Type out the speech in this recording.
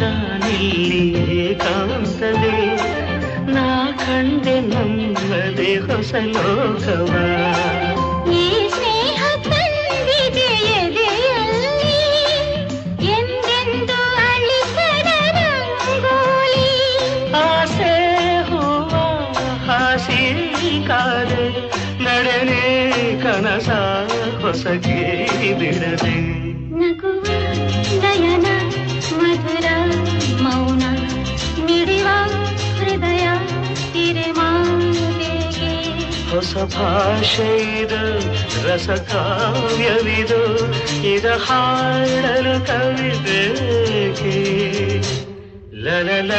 ನಾನಿಲ್ಲಿ ಏಕಾಂತದೆ ನಾ ಕಂಡೆ ನಮ್ಮದೆ ಹೊಸ ಲೋಕವಾ ಕನಸ ಹೊಸಗೆ ಬಿಡದೆ ನಗುವ ಹೊಸ ಭಾಷೆ ಇದು ರಸ ಕಾವ್ಯವಿದು ಇದ ಹಾಡಲು ಕವಿಬೇಕೆ ಲಲ